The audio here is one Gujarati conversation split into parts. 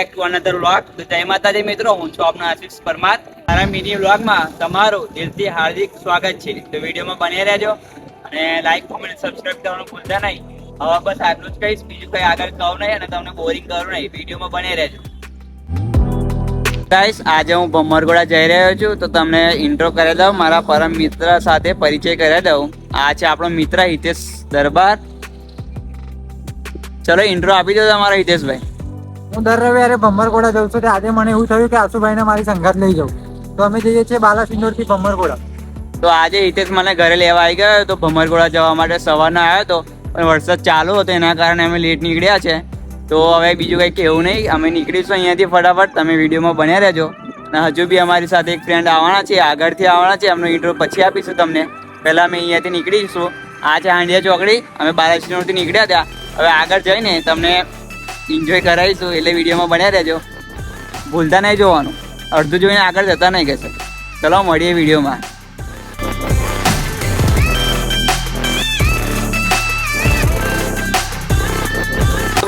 બેક ટુ અનધર વ્લોગ જય માતાજી મિત્રો, હું છું આપનો આશિષ પરમાર. મારા મિની વ્લોગમાં તમારું દિલથી હાર્દિક સ્વાગત છે. તો વિડીયોમાં બને રહેજો અને લાઈક કોમેન્ટ સબસ્ક્રાઈબ કરવાનું ભૂલતા નહીં. હવે બસ આટલું જ કહીશ. બીજું કંઈ આગળ કહું નહીં અને તમને બોરિંગ કરું નહીં. વિડીયોમાં બને રહેજો. ગાઈસ આજે હું ભમરગોડા જઈ રહ્યો છું. તો તમને ઇન્ટ્રો કરી દઉં. મારા પરમ મિત્ર સાથે પરિચય કરી દઉં. આ છે આપણો મિત્ર હિતેશ દરબાર. ચલો ઇન્ટ્રો આપી દો તમારા હિતેશભાઈ. હું દર રવિવારે ભમરકોડા જઉં છું. આજે મને એવું થયું કે આશુભાઈને મારી સંગાત લઈ જાઉં. તો અમે જઈએ છીએ બાલાસિંદોરથી ભમરકોડા. તો આજે હિતેશ મને ઘરે લેવા આવી ગયો તો ભમરકોડા જવા માટે સવારના આવ્યો હતો પણ વરસાદ ચાલુ હતો, એના કારણે અમે લેટ નીકળ્યા છે. તો હવે બીજું કંઈ કહેવું નહીં. અમે નીકળીશું અહીંયાથી ફટાફટ. તમે વિડીયોમાં બન્યા રહેજો. અને હજુ બી અમારી સાથે એક ફ્રેન્ડ આવવાના છે, આગળથી આવવાના છે. એમનો ઇન્ટ્રો પછી આપીશું તમને. પહેલાં અમે અહીંયાથી નીકળીશું. આ છે હાંડિયા ચોકડી. અમે બાલાસિનોરથી નીકળ્યા હતા. હવે આગળ જઈને તમને એન્જોય કરાવીશું એટલે વિડીયોમાં બન્યા રહેજો. ભૂલતા નહીં જોવાનું. અડધું જોઈને આગળ જતા નહીં કહેશે. ચલો, મળીએ વિડીયોમાં.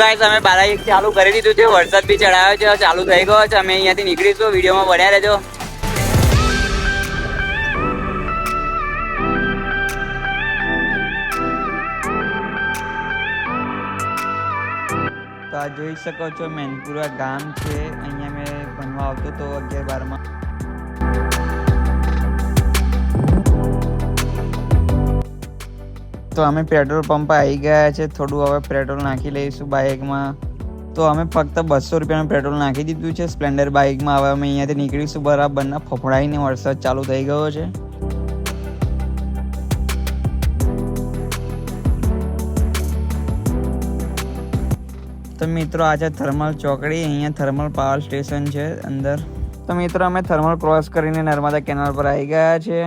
ગાઈસ અમે અમે એક ચાલુ કરી દીધું છે. વરસાદ બી ચડાવ્યો છે, ચાલુ થઈ ગયો છે. અમે અહીંયાથી નીકળીશું. વિડીયોમાં બન્યા રહેજો. તો આ જોઈ શકો છો, મેનપુરા ગામ છે. અહીંયા મેં ભણવા આવતો તો અગિયાર બારમાં. તો અમે પેટ્રોલ પંપ આવી ગયા છે. થોડું હવે પેટ્રોલ નાખી લઈશું બાઇકમાં. તો અમે ફક્ત બસો રૂપિયાનું પેટ્રોલ નાખી દીધું છે. સ્પ્લેન્ડર બાઇકમાં હવે અમે અહીંયાથી નીકળીશું. બરાબરના ફફડાઈને વરસાદ ચાલુ થઈ ગયો છે. તો મિત્રો આ છે થર્મલ ચોકડી, અહીંયા થર્મલ પાવર સ્ટેશન છે અંદર. તો મિત્રો, અમે થર્મલ ક્રોસ કરીને નર્મદા કેનાલ પર આવી ગયા છે.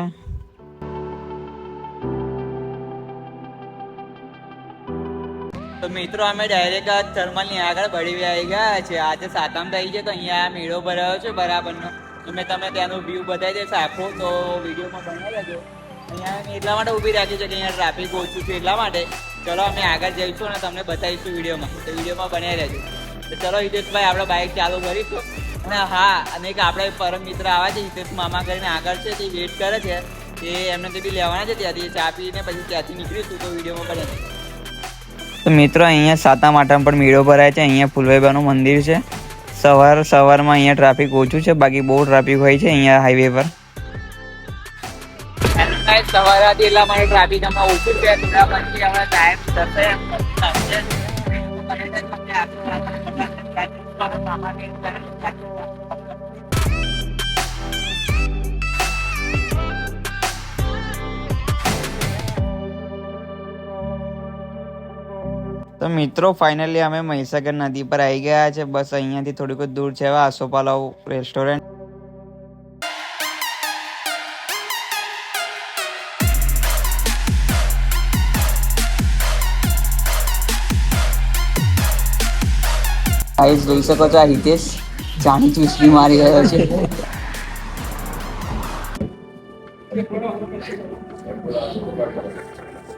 તો મિત્રો, અમે ડાયરેક્ટ થર્મલની આગળ બળી આવી ગયા છે આજે સાતમ થઈ છે, તો અહીંયા મેળો ભરાયો છે બરાબરનો. તો મેં તમે ત્યાંનો વ્યૂ બતાવી દેશો આખો. તો વિડીયોમાં બનાવી લેજો અહીંયા એટલા માટે ઊભી રાખી છે કે અહીંયા ટ્રાફિક ઓછું છે એટલા માટે. ચલો, અમે આગળ જઈશું અને તમને બતાવીશું વિડીયોમાં. તો વિડીયોમાં બનાવી રહેજો. તો ચલો, હિતેશભાઈ, આપણે બાઇક ચાલુ કરીશું. અને હા, અને એક આપણે પરમ મિત્ર આવા છે, હિતેશ મામા કરીને આગળ છે, તે વેઇટ કરે છે. તે એમને તે બી લેવાના છે ત્યાંથી, ચા પીને પછી ત્યાંથી નીકળીશું. તો વિડીયોમાં બને તો મિત્રો, અહીંયા સાતા આઠમ પણ મેળો ભરાય છે. અહીંયા ફૂલભાઈબાનું મંદિર છે. સવાર સવારમાં અહીંયા ટ્રાફિક ઓછું છે. બાકી બહુ ટ્રાફિક હોય છે અહીંયા હાઈવે પર. સવારે એટલા માટે ટ્રાફિક હમણાં ઓછું છે થોડા પછી હવે ટાઈમ થશે તો મિત્રો ફાઇનલી અમે મહીસાગર નદી પર આવી ગયા છે. બસ અહીંયાથી થોડીક દૂર છે. આસોપાલવ રેસ્ટોરન્ટ ગાઈસ જોઈ શકો છો આ હિતેશ. જાણી ચૂસકી મારી રહ્યો છે.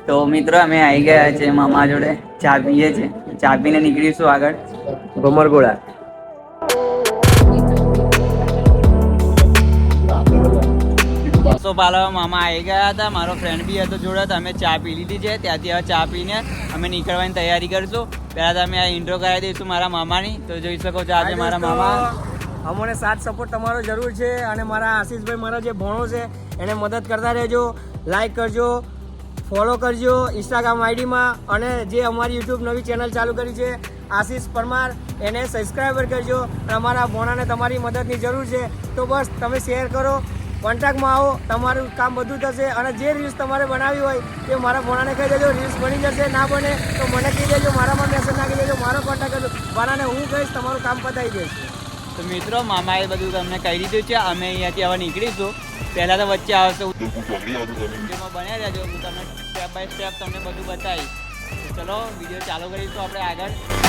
તો મિત્રો અમે આવી ગયા છે મામા જોડે. ચા પીએ છે. ચા પીને નીકળીશું આગળ. ભમરગોળા બસો પાલવા મામા આવી ગયા હતા. મારો ફ્રેન્ડ બી હતો જોડે. તો અમે ચા પી લીધી છે. ત્યાંથી હવે ચા પીને અમે નીકળવાની તૈયારી કરશું. પહેલા તમે આ ઇન્ટ્રો કરાવી દઈશું મારા મામાની. તો જોઈ શકો છો આજે મારા મામા. અમને સાથ સપોર્ટ તમારો જરૂર છે અને મારા આશીષભાઈ મારા જે ભણો છે એને મદદ કરતા રહેજો લાઈક કરજો ફોલો કરજો ઇન્સ્ટાગ્રામ આઈડીમાં અને જે અમારી યુટ્યુબ નવી ચેનલ ચાલુ કરી છે આશીષ પરમાર એને સબસ્ક્રાઈબર કરજો અને અમારા ભોણાને તમારી મદદની જરૂર છે. તો બસ તમે શેર કરો કોન્ટેક્ટમાં આવો તમારું કામ બધું થશે અને જે રીલ્સ તમારે બનાવી હોય તે મારા ભોણાને કહી દેજો રીલ્સ બની જશે ના બને તો મને કહી દેજો મારામાં મેસેજ નાખી દેજો મારો કોન્ટેક્ટ કરજો ભણાને હું કહીશ તમારું કામ પતાવી દઈશ. તો મિત્રો મામાએ બધું તમને કહી દીધું છે અમે અહીંયાથી હવે નીકળીશું. પહેલા તો વચ્ચે આવશે. બન્યા રહેજો હું તમને સ્ટેપ બાય સ્ટેપ તમને બધું બતાવીશ. તો ચલો વીડિયો ચાલુ કરીશું આપણે આગળ.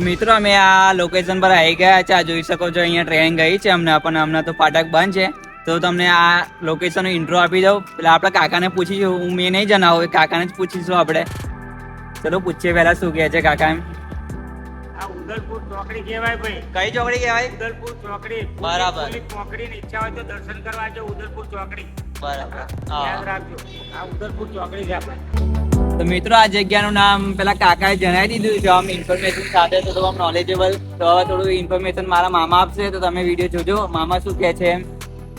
તો મિત્રો અમે આ લોકેશન પર આવી ગયા છે. આ જોઈ શકો છો અહીંયા ટ્રેન ગઈ છે. અમને પણ હમણાં તો ફાટક બંધ છે. તો તમને આ લોકેશનનો ઇન્ટ્રો આપી દઉં. પેલા આપણા કાકાને પૂછીશું. હું મેં નહીં જણાવું કાકાને જ પૂછીશું આપણે. ચલો પૂછીએ પહેલા શું કહે છે કાકા એમ. ઉદલપુર ચોકડી કહેવાય ભાઈ. કઈ ચોકડી કહેવાય? ઉદલપુર ચોકડી. બરાબર. ચોકડીની ઈચ્છા હોય તો દર્શન કરવા જો ઉદલપુર ચોકડી. બરાબર. યાદ રાખજો. આ ઉદલપુર ચોકડી છે આપણે. તો મિત્રો, આ જગ્યાનું નામ પેલા કાકાએ જણાવી દીધું છે. આમ ઇન્ફોર્મેશન સાથે તો આમ નોલેજેબલ તો હવે થોડું ઇન્ફોર્મેશન મારા મામા આપશે, તો તમે વીડિયો જોજો. મામા શું કહે છે એમ?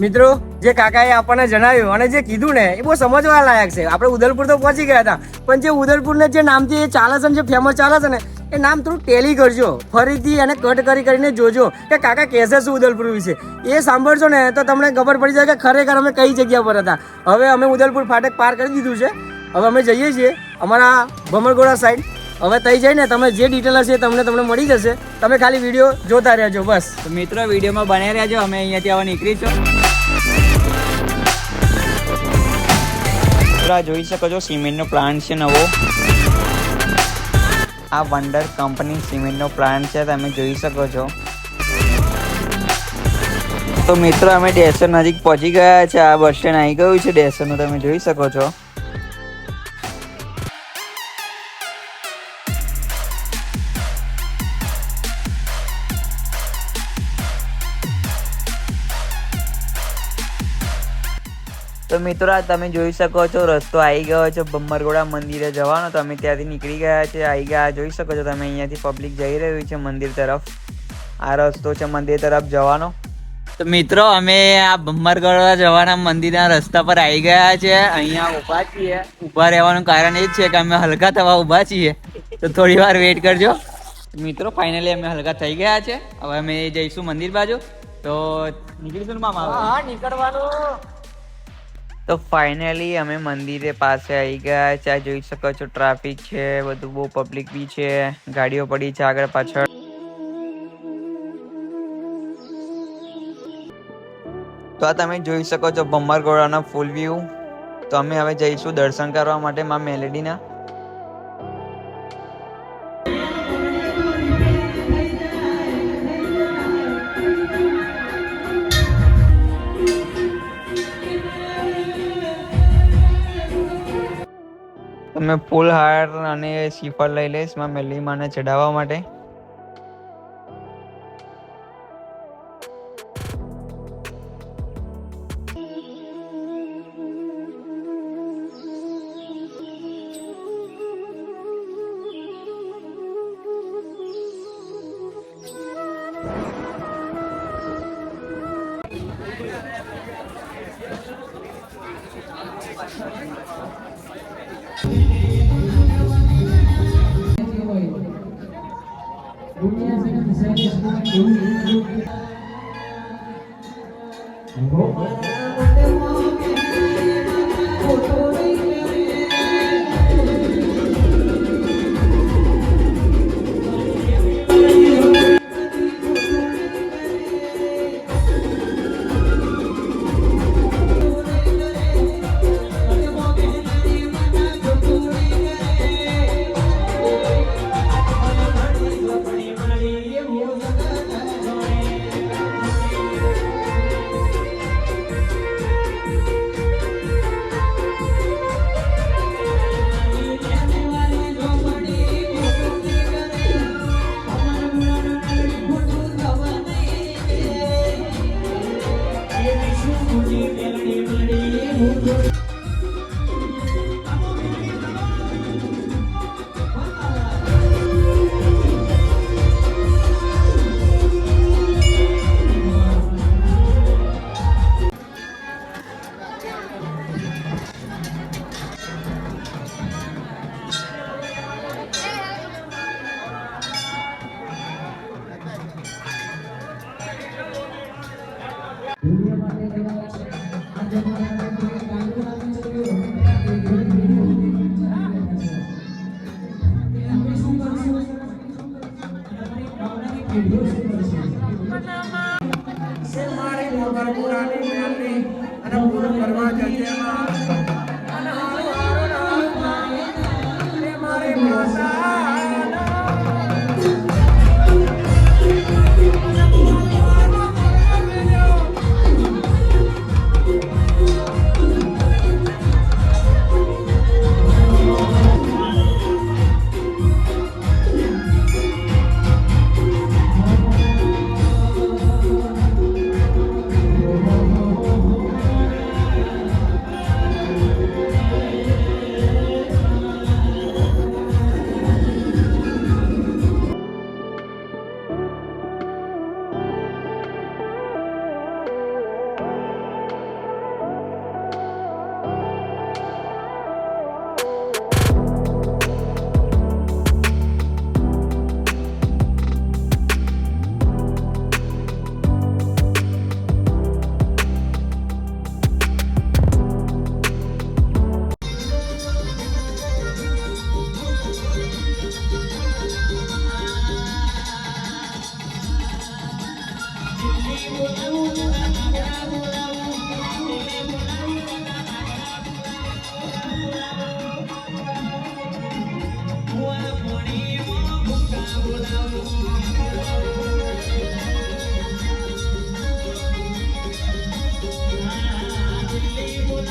મિત્રો, જે કાકાએ આપણને જણાવ્યું અને જે કીધું ને, એ બહુ સમજવા લાયક છે. આપણે ઉદલપુર તો પહોંચી ગયા હતા, પણ જે ઉદલપુરને જે નામથી એ ચાલે છે જે ફેમસ ચાલે છે ને, એ નામ થોડું ટેલી કરજો. ફરીથી એને કટ કરી કરીને જોજો કે કાકા કહેશે શું ઉદલપુર વિશે. એ સાંભળશો ને, તો તમને ખબર પડી જાય કે ખરેખર અમે કઈ જગ્યા પર હતા. હવે અમે ઉદલપુર ફાટક પાર કરી દીધું છે. હવે અમે જઈએ છીએ અમારા ભમરગોડા સાઈડ હવે થઈ જાય ને તમે જે ડિટેલ હશે એ તમને તમને મળી જશે. તમે ખાલી વીડિયો જોતા રહેજો બસ. મિત્રો વિડીયોમાં બન્યા રહેજો. અમે અહીંયાથી હવે નીકળીશું આ જોઈ શકો છો સિમેન્ટનો પ્લાન્ટ છે નવો. આ વંડર કંપની સિમેન્ટનો પ્લાન્ટ છે તમે જોઈ શકો છો. તો મિત્રો અમે ડેસર નજીક પહોંચી ગયા છે. આ બસ સ્ટેન્ડ આવી ગયું છે ડેસરનું તમે જોઈ શકો છો. મિત્રો, આ તમે જોઈ શકો છો, રસ્તો આવી ગયો છે બમ્મરગોડા મંદિરે જવાનો. તમે ત્યાંથી નીકળી ગયા છે આવી ગયા. જોઈ શકો છો, તમે અહીંયાથી પબ્લિક જઈ રહ્યું છે મંદિર તરફ. આ રસ્તો છે મંદિર તરફ જવાનો. તો મિત્રો, અમે આ બમ્મરગોડા જવાના મંદિરના રસ્તા પર આવી ગયા છે. અહીંયા ઊભા છીએ. ઊભા રહેવાનું કારણ એ જ છે કે અમે હલકા થવા ઊભા છીએ. તો થોડી વાર વેઇટ કરજો. મિત્રો ફાઇનલી અમે હલકા થઈ ગયા છે. હવે અમે જઈશું મંદિર બાજુ. તો નીકળીશું મામા? હા, નીકળવાનું. તો ફાઇનલી અમે મંદિરે પાસે આવી ગયા. છે જોઈ શકો છો ટ્રાફિક છે, બધું બહુ પબ્લિક બી છે. ગાડીઓ પડી છે આગળ પાછળ. તો આ તમે જોઈ શકો છો ભમરગોળાનો ફૂલ વ્યૂ તો અમે હવે જઈશું દર્શન કરવા માટે મા મેલેડીના. તમે ફૂલ હાર અને શ્રીફળ લઈ લઈશમાં મેલી ચડાવવા માટે. સે મારી મોગર પુરાની જ્ઞાનની અને પૂર્ણ કરવા જજે માં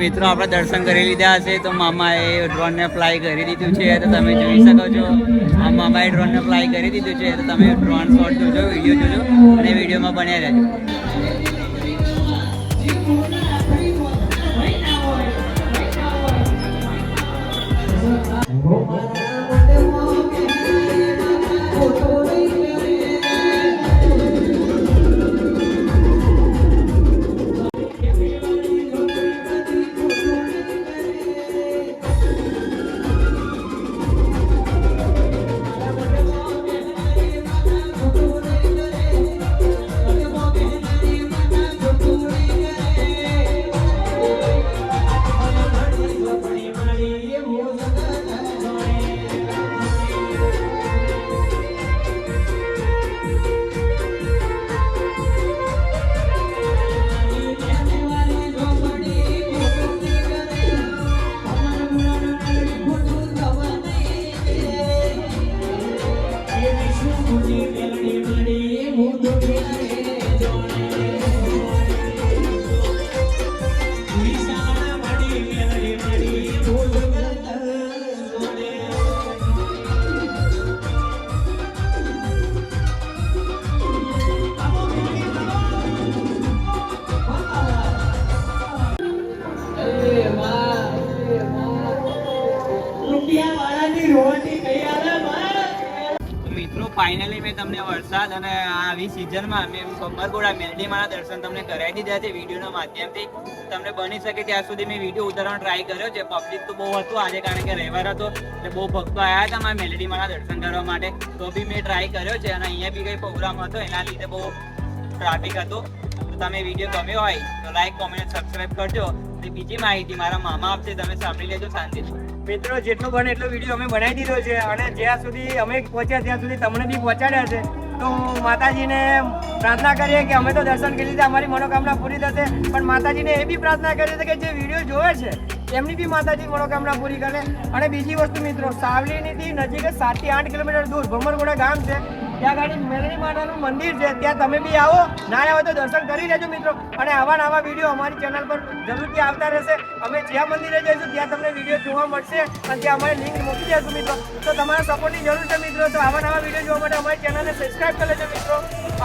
મિત્રો આપણે દર્શન કરી લીધા હશે તો મામાએ ડ્રોનને ફ્લાય કરી દીધું છે તો તમે જોઈ શકો છો. આ મામાએ ડ્રોનને ફ્લાય કરી દીધું છે તો તમે ડ્રોન શોટ જોજો વીડિયો જોજો અને વિડીયોમાં બન્યા રહેજો. ફાઇનલી મેં તમને વરસાદ અને આવી સિઝનમાં મેં કમરગોડા મેલડીમાના દર્શન તમને કરાવી દીધા છે વિડીયોના માધ્યમથી. તમને બની શકે ત્યાં સુધી મેં વીડિયો ઉતારવાનો ટ્રાય કર્યો છે. પબ્લિક તો બહુ હતું આજે કારણ કે રવિવાર હતો એટલે બહુ ભક્તો આવ્યા હતા મારા મેલડીમાના દર્શન કરવા માટે. તો બી મેં ટ્રાય કર્યો છે અને અહીંયા બી કંઈ પ્રોગ્રામ હતો, એના લીધે બહુ ટ્રાફિક હતો. તમે વીડિયો ગમ્યો હોય તો લાઈક કોમેન્ટ સબસ્ક્રાઇબ કરજો. અને બીજી માહિતી મારા મામા આપશે, તમે સાંભળી લેજો શાંતિથી. મિત્રો, જેટલો બને એટલો વીડિયો અમે બનાવી દીધો છે અને જ્યાં સુધી અમે પહોંચ્યા ત્યાં સુધી તમને બી પહોંચાડ્યા છે. તો માતાજીને પ્રાર્થના કરીએ કે અમે તો દર્શન કરી લીધા, અમારી મનોકામના પૂરી થશે. પણ માતાજીને એ બી પ્રાર્થના કરી છે કે જે વીડિયો જોવે છે, એમની બી માતાજી મનોકામના પૂરી કરે. અને બીજી વસ્તુ મિત્રો સાવલીનીથી નજીક સાતથી આઠ કિલોમીટર દૂર ભમરગોડા ગામ છે. ત્યાં ગાડી મેલડી માતાનું મંદિર છે. ત્યાં તમે બી આવો. ના આવો તો દર્શન કરી લેજો મિત્રો. અને આવા નવા વીડિયો અમારી ચેનલ પર જરૂરથી આવતા રહેશે. અમે જ્યાં મંદિરે જઈશું ત્યાં તમને વીડિયો જોવા મળશે. અને ત્યાં અમારી લિંક મૂકી દઈશું મિત્રો. તો તમારા સપોર્ટની જરૂર છે મિત્રો, તો આવા નવા વીડિયો જોવા માટે અમારી ચેનલને સબસ્ક્રાઇબ કરી લેજો મિત્રો.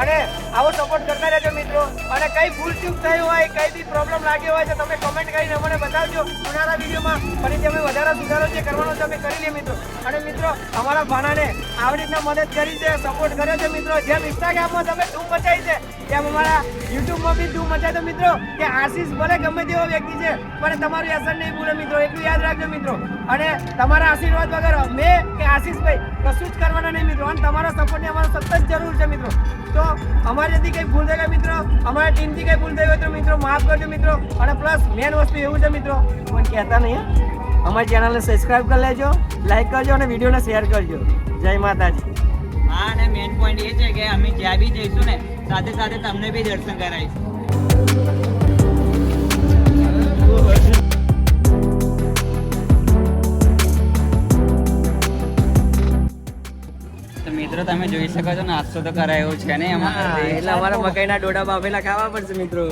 અને આવો સપોર્ટ કરતા રહેજો મિત્રો. અને કઈ ભૂલ ચૂક થઈ હોય, કઈ બી પ્રોબ્લેમ લાગ્યો હોય તો તમે કમેન્ટ કરીને અમને બતાવજો. આવનારા વિડીયોમાં ફરીથી અમે વધારે સુધારો જે કરવાનો છે, અમે કરી લઈએ મિત્રો. અને મિત્રો, અમારા ભાણાને આવી રીતના મદદ કરી છે. સપોર્ટ કર્યો છે મિત્રો. જેમ ઇન્સ્ટાગ્રામમાં તમે ધૂમ મચાવી છે તેમ અમારા યુટ્યુબમાં બી ધૂમ મચાવી દો મિત્રો, કે આશીષ ભલે ગમે તેવો વ્યક્તિ છે, પણ તમારું વ્યસન નહીં ભૂલે મિત્રો. એટલું યાદ રાખજો મિત્રો. અને તમારા આશીર્વાદ વગર મેં કે આશીષભાઈ કશું જ કરવાના નહીં મિત્રો. અને તમારા સપોર્ટની અમારે સતત જરૂર છે મિત્રો. તો અમારેથી કંઈ ભૂલ થઈ ગઈ મિત્રો, અમારા ટીમથી કંઈ ભૂલ થઈ ગઈ તો મિત્રો માફ કરજો મિત્રો. અને પ્લસ મેન વસ્તુ એવું છે મિત્રો, કોઈ કહેતા નહીં? અમારી ચેનલને સબસ્ક્રાઈબ કરી લેજો લાઈક કરજો અને વિડીયોને શેર કરજો. જય માતાજી. હા અને મેઇન પોઈન્ટ એ છે કે અમે જ્યાં બી જઈશું ને સાથે સાથે તમને બી દર્શન કરાવીશું. મિત્રો તમે જોઈ શકો છો નાસ્તો તો કરાયો છે ને અમારે એટલે અમારા મકાઈના ડોડા બાફેલા ખાવા પડશે મિત્રો.